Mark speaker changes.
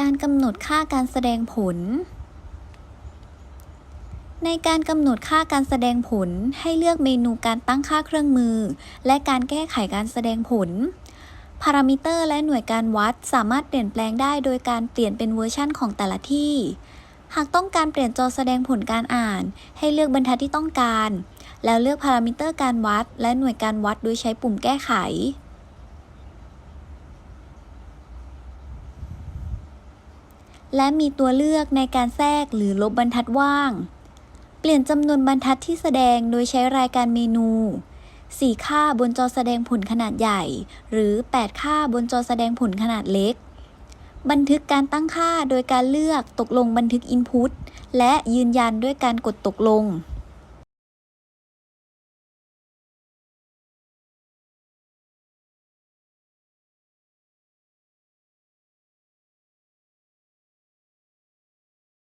Speaker 1: การกำหนดค่าการแสดงผล ในการกำหนดค่าการแสดงผลให้เลือกเมนูการตั้งค่าเครื่องมือ และการแก้ไขการแสดงผลพารามิเตอร์และหน่วยการวัดสามารถเปลี่ยนแปลงได้โดยการเปลี่ยนเป็นเวอร์ชั่นของแต่ละที่ หากต้องการเปลี่ยนจอแสดงผลการอ่าน ให้เลือกบรรทัดที่ต้องการ แล้วเลือกพารามิเตอร์การวัด และหน่วยการวัดโดยใช้ปุ่มแก้ไข และมีตัวเลือกในการแทรกหรือลบบรรทัดว่าง เปลี่ยนจำนวนบรรทัดที่แสดงโดยใช้รายการเมนู 4 ค่าบนจอแสดงผลขนาดใหญ่ หรือ 8 ค่าบนจอแสดงผลขนาดเล็ก บันทึกการตั้งค่าโดยการเลือกตกลงบันทึก Input และยืนยันด้วยการกดตกลง